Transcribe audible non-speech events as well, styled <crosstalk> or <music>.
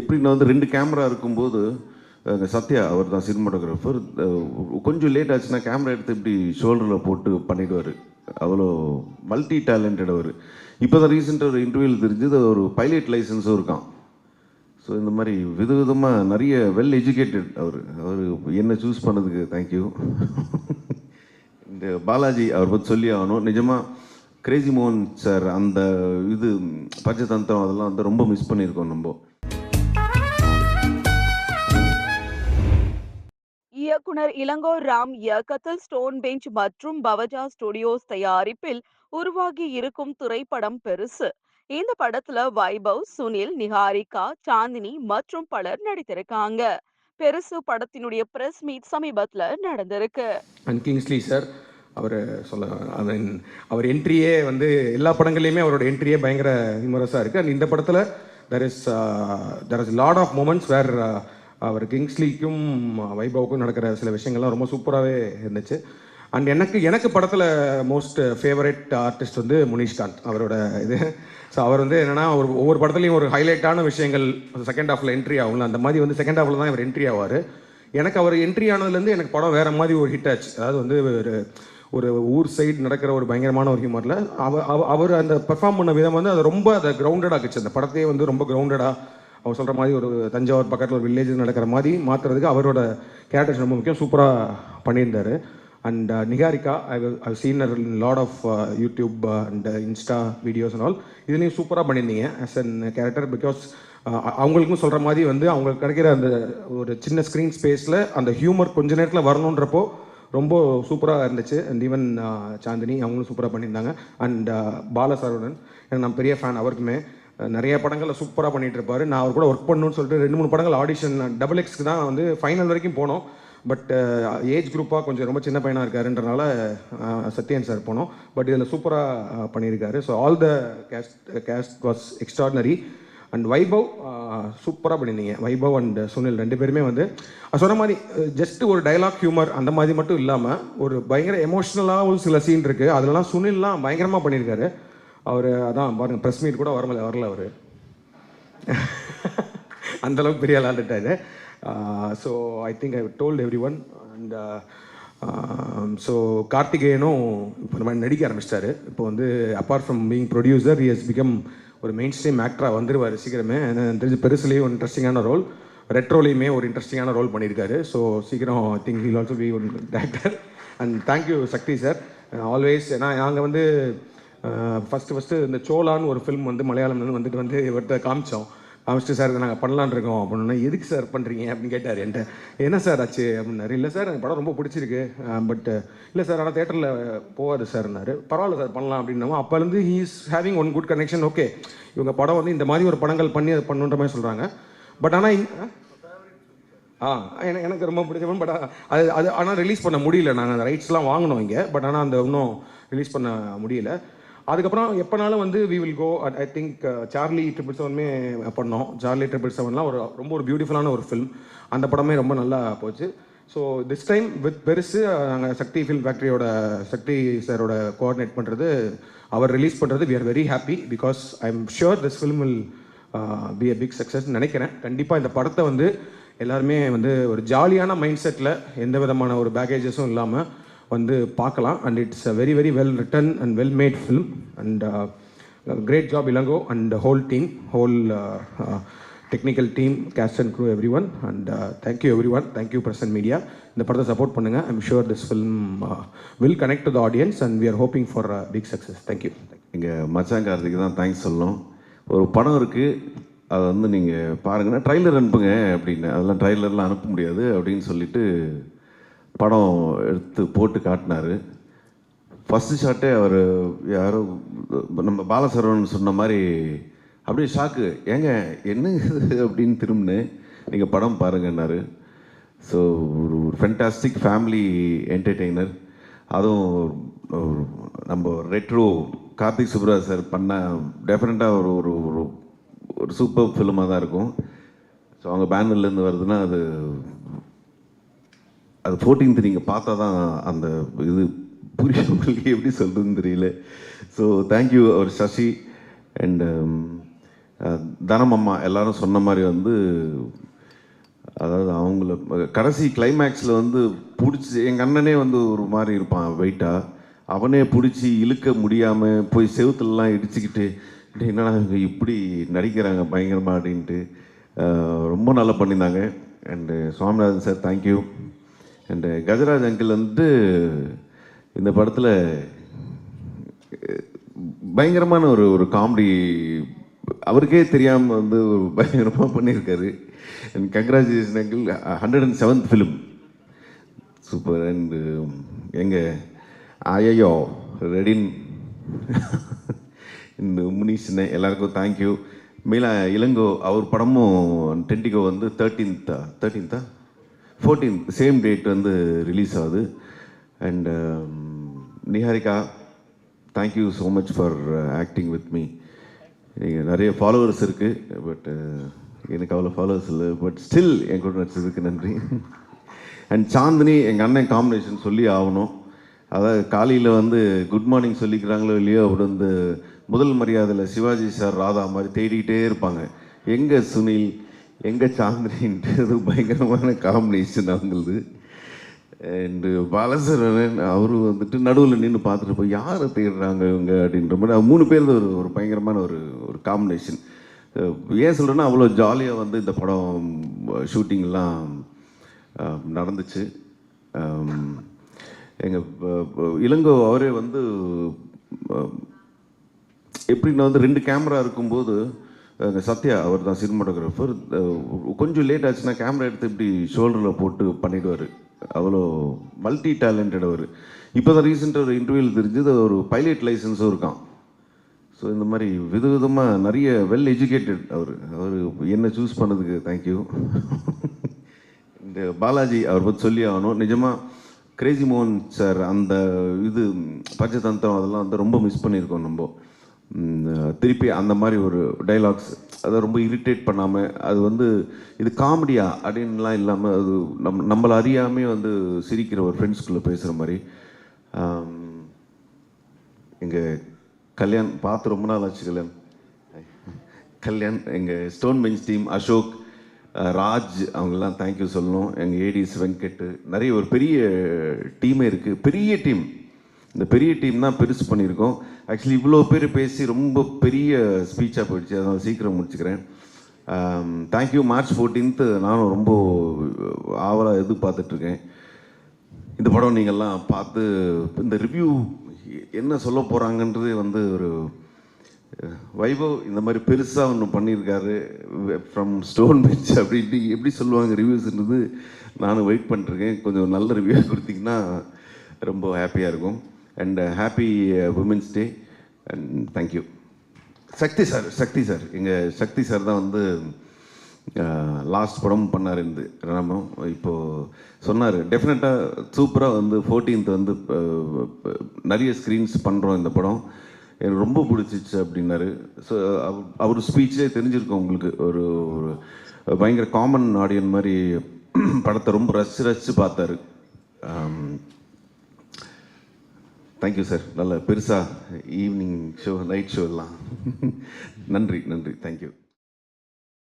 எப்படின்னா வந்து ரெண்டு கேமரா இருக்கும்போது சத்யா அவர் தான் சினிமாட்டோகிராஃபர் கொஞ்சம் லேட் ஆச்சுன்னா கேமரா எடுத்து இப்படி ஷோல்டரில் போட்டு பண்ணிடுவார். அவ்வளோ மல்டி டேலண்டட் அவர். இப்போ தான் ரீசெண்டாக ஒரு இன்டர்வியூவில் தெரிஞ்சது ஒரு பைலட் லைசன்ஸும் இருக்கான் ஸோ இந்த மாதிரி விதவிதமாக நிறைய வெல் எஜுகேட்டட் அவர். அவர் என்ன சூஸ் பண்ணதுக்கு தேங்க்யூ இந்த பாலாஜி அவர் பற்றி சொல்லி ஆகணும். நிஜமாக கிரேசி மோகன் சார் அந்த இது பஞ்சதந்திரம் அதெல்லாம் வந்து ரொம்ப மிஸ் பண்ணியிருக்கோம் நம்ம. இயக்குனர் இளங்கோ ராம் இயக்கத்தில் ஸ்டோன் பெஞ்ச் மற்றும் பவஜா ஸ்டுடியோஸ் தயாரிப்பில் உருவாகி இருக்கும் திரைப்படம் பெருசு. இந்த படத்துல வைபவ் சுனில் நிகாரிகா சாந்தினி மற்றும் பலர் நடித்திருக்காங்க. பெருசு படத்தினுடைய பிரஸ் மீட் சமீபத்துல நடந்திருக்கு. அண்ட் கிங்ஸ்லி சார் அவர் சொல்ல அவர் என்ட்ரியே வந்து எல்லா படங்கள்லையுமே அவரோட என்ட்ரியே பயங்கர விமரஸாக இருக்குது அண்ட் இந்த படத்தில் there is there is lot of moments where அவர் கிங்ஸ்லிக்கும் வைபவுக்கும் நடக்கிற சில விஷயங்கள்லாம் ரொம்ப சூப்பராகவே இருந்துச்சு. அண்ட் எனக்கு எனக்கு படத்தில் மோஸ்ட் ஃபேவரட் ஆர்டிஸ்ட் வந்து முனிஷ்காந்த் அவரோட இது. ஸோ அவர் வந்து என்னென்னா ஒரு ஒவ்வொரு படத்துலையும் ஒரு ஹைலைட்டான விஷயங்கள் செகண்ட் ஹாஃபில் என்ட்ரி ஆகும்ல அந்த மாதிரி வந்து செகண்ட் ஹாஃபில் தான் இவர் என்ட்ரி ஆவார். எனக்கு அவர் என்ட்ரி ஆனதுலேருந்து எனக்கு படம் வேறு மாதிரி ஒரு ஹிட் ஆச்சு. அதாவது வந்து ஒரு ஒரு ஊர் சைடு நடக்கிற ஒரு பயங்கரமான ஒரு ஹியூமரில் அவர் அவர் அந்த பெர்ஃபார்ம் பண்ண விதம் வந்து அது ரொம்ப அதை கிரவுண்டடாக ஆக்குச்சு அந்த படத்தையே வந்து ரொம்ப கிரவுண்டடாக அவர் சொல்கிற மாதிரி ஒரு தஞ்சாவூர் பக்கத்தில் ஒரு வில்லேஜ் நடக்கிற மாதிரி மாற்றுறதுக்கு அவரோட கேரக்டர்ஸ் ரொம்ப முக்கியம். சூப்பராக பண்ணியிருந்தார். And Niharika I I seen lot of YouTube and Insta videos and all இதுலேயும் சூப்பராக பண்ணியிருந்தீங்க ஆஸ் அன் கேரக்டர் பிகாஸ் அவங்களுக்கும் சொல்கிற மாதிரி வந்து அவங்களுக்கு கிடைக்கிற அந்த ஒரு சின்ன ஸ்க்ரீன் ஸ்பேஸில் அந்த ஹியூமர் கொஞ்ச நேரத்தில் வரணுன்றப்போ ரொம்ப சூப்பராக இருந்துச்சு. அண்ட் ஈவன் uh, சாந்தினி அவங்களும் சூப்பராக பண்ணியிருந்தாங்க. அண்ட் uh, பாலசரவணன் எனக்கு நான் பெரிய ஃபேன் அவருக்குமே. நிறைய படங்களில் சூப்பராக பண்ணிட்டு இருப்பாரு நான் அவர் கூட ஒர்க் பண்ணணும்னு சொல்லிட்டு ரெண்டு மூணு படங்கள் ஆடிஷன் டபுள் எக்ஸ்க்கு தான் வந்து ஃபைனல் வரைக்கும் போனோம். பட் ஏஜ் குரூப்பாக கொஞ்சம் ரொம்ப சின்ன பையனாக இருக்காருன்றனால சத்யன் சார் போனோம். பட் இதில் சூப்பராக பண்ணியிருக்காரு. So all the cast cast was extraordinary and Vaibhav சூப்பராக பண்ணியிருந்தீங்க வைபவ் அண்ட் சுனில் ரெண்டு பேருமே வந்து சொன்ன மாதிரி ஜஸ்ட் ஒரு டைலாக் ஹியூமர் அந்த மாதிரி மட்டும் இல்லாமல் ஒரு பயங்கர எமோஷ்னலாகவும் சில சீன் இருக்குது அதுலலாம் சுனில்லாம் பயங்கரமாக பண்ணியிருக்காரு. அவர் அதான் பாருங்கள் ப்ரெஸ் மீட் கூட வரமில்ல வரல அவர். அந்த அளவுக்கு பெரிய விளாண்டுட்டாரு so I think I told every and so கார்த்திகேயனும் இப்போ நம்ம நடிக்க ஆரம்பிச்சிட்டாரு. இப்போ வந்து apart from being producer is become ஒரு மெயின் ஸ்ட்ரீம் ஆக்டராக வந்துருவார் சீக்கிரமே. தெரிஞ்சு பெருசுலேயும் ஒரு இன்ட்ரெஸ்டிங்கான ரோல் ரெட்ரோலையுமே ஒரு இன்ட்ரெஸ்டிங்கான ரோல் பண்ணியிருக்காரு. ஸோ சீக்கிரம் I think he'll also be one director and thank you Shakti sir always ஏன்னா நாங்கள் வந்து ஃபஸ்ட்டு ஃபஸ்ட்டு இந்த சோலான்னு ஒரு ஃபிலிம் வந்து மலையாளம்லேருந்து வந்துட்டு வந்து இவர்கிட்ட காமிச்சோம். காமிச்சிட்டு சார் இதை நாங்கள் பண்ணலான்னு இருக்கோம். அப்படின்னா எதுக்கு சார் பண்ணுறீங்க அப்படின்னு கேட்டார் என்கிட்ட. என்ன சார் ஆச்சு? அப்படின்னாரு. இல்லை சார் எனக்கு படம் ரொம்ப பிடிச்சிருக்கு. பட் இல்லை சார் ஆனால் தேட்டரில் போகாது சார்னாரு பரவாயில்ல சார் பண்ணலாம் அப்படின்னா அப்போலேருந்து he is having one good connection okay இவங்க படம் வந்து இந்த மாதிரி ஒரு படங்கள் பண்ணி அதை பண்ணுன்ற மாதிரி சொல்கிறாங்க பட் ஆனால் ஆ? எனக்கு எனக்கு ரொம்ப பிடிச்ச படம் பட் அது அது ஆனால் ரிலீஸ் பண்ண முடியல. நாங்கள் அந்த ரைட்ஸ்லாம் வாங்கினோம் இங்கே. பட் ஆனால் அந்த இன்னும் ரிலீஸ் பண்ண முடியல. அதுக்கப்புறம் எப்போனாலும் வந்து we will go I think Charlie triple செவனுமே பண்ணோம். சார்லி ட்ரிபிள் செவன்லாம் ஒரு ரொம்ப ஒரு பியூட்டிஃபுல்லான ஒரு ஃபிலிம் அந்த படமே ரொம்ப நல்லா போச்சு. ஸோ திஸ் டைம் வித் பெருசு நாங்கள் சக்தி ஃபில்ம் ஃபேக்ட்ரியோட சக்தி சாரோட கோஆர்டினேட் பண்ணுறது அவர் ரிலீஸ் பண்ணுறது we are very happy because I am sure this film will be a big success நினைக்கிறேன். கண்டிப்பாக இந்த படத்தை வந்து எல்லாருமே வந்து ஒரு ஜாலியான மைண்ட் செட்டில் எந்த விதமான ஒரு பேக்கேஜஸும் இல்லாமல் வந்து பார்க்கலாம். And it's a very very well written and well made film and great job Ilango and whole team whole technical team cast and crew every and thank you every thank you present media இந்த படத்தை support பண்ணுங்கள் I'm sure this film will connect to the audience and we are hoping for big success thank you எங்கள் மச்சான் கார்த்திக்கு தான் thanks சொல்லணும். ஒரு படம் இருக்குது அதை வந்து நீங்கள் பாருங்கன்னா ட்ரைலர் அனுப்புங்க அப்படின்னு. அதெல்லாம் ட்ரைலர்லாம் அனுப்ப முடியாது அப்படின்னு சொல்லிட்டு படம் எடுத்து போட்டு காட்டினாரு. ஃபஸ்ட்டு ஷாட்டே அவர் யாரோ நம்ம பாலசரவன் சொன்ன மாதிரி அப்படியே ஷாக்கு ஏங்க என்ன அப்படின்னு திரும்பினேன் நீங்கள் படம் பாருங்கன்னாரு. ஸோ ஒரு ஒரு ஃபென்டாஸ்டிக் ஃபேமிலி என்டர்டெய்னர் அதுவும் ஒரு நம்ம ரெட்ரோ கார்த்திக் சுப்ராஜ் சார் பண்ண டெஃபினட்டாக ஒரு ஒரு ஒரு ஒரு சூப்பர் ஃபிலிமாக தான் இருக்கும். ஸோ அவங்க பேனர்லேருந்து வருதுன்னா அது அது ஃபோர்டீன்த் நீங்கள் பார்த்தா தான் அந்த இது புரியும் உங்களுக்கு எப்படி சொல்கிறதுன்னு தெரியல. ஸோ தேங்க்யூ அவர் சசி. Um, அண்டு தனம் அம்மா எல்லாரும் சொன்ன மாதிரி வந்து அதாவது அவங்கள கடைசி கிளைமேக்ஸில் வந்து பிடிச்சி எங்கள் அண்ணனே வந்து ஒரு மாதிரி இருப்பான் வெயிட்டாக அவனே பிடிச்சி இழுக்க முடியாமல் போய் செவுத்துலலாம் இடிச்சுக்கிட்டு என்னடா இவங்க இப்படி நடிக்கிறாங்க பயங்கரமாக அப்படின்ட்டு ரொம்ப நல்லா பண்ணியிருந்தாங்க. And Swaminathan sir thank you and Gajaraj uncle வந்து இந்த படத்தில் பயங்கரமான ஒரு ஒரு காமெடி அவருக்கே தெரியாமல் வந்து ஒரு <laughs> பயங்கரமாக பண்ணியிருக்காரு. And congratulation uncle hundred and seventh film super and எங்கள் ஆயோ ரெடின். <laughs> இந்த முனீஷ்னே எல்லாருக்கும் தேங்க்யூ மீலா இளங்கோ அவர் படமும் டென்டிகோ வந்து தேர்ட்டீன்த்தா தேர்ட்டீன்த்தா ஃபோர்டீன் சேம் டேட் வந்து ரிலீஸ் ஆகுது. And um, Niharika thank you so much for acting with me நீங்கள் நிறைய ஃபாலோவர்ஸ் இருக்குது பட் எனக்கு அவ்வளோ ஃபாலோவர்ஸ் இல்லை பட் ஸ்டில் என் கூட நடிச்சதுக்கு நன்றி. அண்ட் சாந்தினி எங்கள் அண்ணன் காம்பினேஷன் சொல்லி ஆகணும். அதாவது காலையில் வந்து குட் மார்னிங் சொல்லிக்கிறாங்களோ இல்லையோ அப்படி வந்து முதல் மரியாதையில் சிவாஜி சார் ராதா மாதிரி தேடிக்கிட்டே இருப்பாங்க. எங்கே சுனில் எங்கே சாந்திரின்றது அது பயங்கரமான காம்பினேஷன் அவங்களது அண்டு பாலசரன் அவர் வந்துட்டு நடுவில் நின்று பார்த்துட்டு போய் யாரை தேடுறாங்க இவங்க? அப்படின்ற மாதிரி மூணு பேர் ஒரு ஒரு பயங்கரமான ஒரு ஒரு காம்பினேஷன் ஏன் சொல்கிறேன்னா அவ்வளோ ஜாலியாக வந்து இந்த படம் ஷூட்டிங்லாம் நடந்துச்சு. எங்கள் இளங்கோ அவரே வந்து எப்படின்னா வந்து ரெண்டு கேமரா இருக்கும்போது சத்யா அவர் தான் சினிமாட்டோகிராஃபர். கொஞ்சம் லேட் ஆச்சுன்னா கேமரா எடுத்து இப்படி ஷோல்டரில் போட்டு பண்ணிடுவார். அவ்வளோ மல்டி டேலண்டட் அவர். இப்போ தான் ரீசெண்டாக ஒரு இன்டர்வியூவில் தெரிஞ்சது ஒரு பைலட் லைசன்ஸும் இருக்கான் ஸோ இந்த மாதிரி விதவிதமாக நிறைய வெல் எஜுகேட்டட் அவர். அவர் என்ன சூஸ் பண்ணதுக்கு தேங்க்யூ இந்த பாலாஜி அவர் பற்றி சொல்லி ஆகணும். நிஜமாக கிரேசி மோகன் சார் அந்த இது பஞ்சதந்திரம் அதெல்லாம் வந்து ரொம்ப மிஸ் பண்ணியிருக்கோம் நம்ம. திருப்பி அந்த மாதிரி ஒரு டைலாக்ஸ் அதை ரொம்ப இரிட்டேட் பண்ணாமல் அது வந்து இது காமெடியா அப்படின்லாம் இல்லாமல் அது நம் நம்மளை அறியாமே வந்து சிரிக்கிற ஒரு ஃப்ரெண்ட்ஸ்குள்ளே பேசுகிற மாதிரி. எங்கள் கல்யாண் பார்த்து ரொம்ப நாள் ஆச்சு கல்யாண். கல்யாண் எங்கள் stone bench team Ashok Raj அவங்கெல்லாம் தேங்க்யூ சொல்லணும். எங்கள் ஏடிஸ் வெங்கட் நிறைய ஒரு பெரிய டீமே இருக்குது பெரிய டீம் இந்த பெரிய டீம் தான் பெருசு பண்ணியிருக்கோம். ஆக்சுவலி இவ்வளோ பேர் பேசி ரொம்ப பெரிய ஸ்பீச்சாக போயிடுச்சு. அதனால் சீக்கிரம் முடிச்சுக்கிறேன். தேங்க்யூ மார்ச் ஃபோர்டீன்த்து நானும் ரொம்ப ஆவலாக எதிர்பார்த்துட்ருக்கேன். இந்த படம் நீங்கள்லாம் பார்த்து இந்த ரிவ்யூ என்ன சொல்ல போகிறாங்கன்றது வந்து ஒரு வைபவ். இந்த மாதிரி பெருசாக ஒன்று பண்ணியிருக்காரு. ஃப்ரம் ஸ்டோன் பெஞ்ச் அப்படின்ட்டு எப்படி சொல்லுவாங்க ரிவ்யூஸ்ன்றது நானும் வெயிட் பண்ணிருக்கேன் கொஞ்சம் நல்ல ரிவ்யூ கொடுத்தீங்கன்னா ரொம்ப ஹாப்பியாக இருக்கும். And happy women's day and thank you Shakti sir Shakti sir எங்கள் சக்தி சார் தான் வந்து uh, லாஸ்ட் படம் பண்ணார் இந்த ராமம் இப்போது சொன்னார் டெஃபினட்டாக சூப்பராக வந்து ஃபோர்டீன்த் வந்து நிறைய ஸ்க்ரீன்ஸ் பண்ணுறோம் இந்த படம். எனக்கு ரொம்ப பிடிச்சிச்சு அப்படின்னாரு. ஸோ அவர் ஸ்பீச்சே தெரிஞ்சிருக்கும் உங்களுக்கு. ஒரு ஒரு பயங்கர காமன் ஆடியன் மாதிரி படத்தை ரொம்ப ரசிச்சு ரசித்து பார்த்தாரு. Um, தேங்க்யூ சார் நல்ல பெருசாக ஈவினிங் ஷோ நைட் ஷோ எல்லாம். நன்றி நன்றி. தேங்க்யூ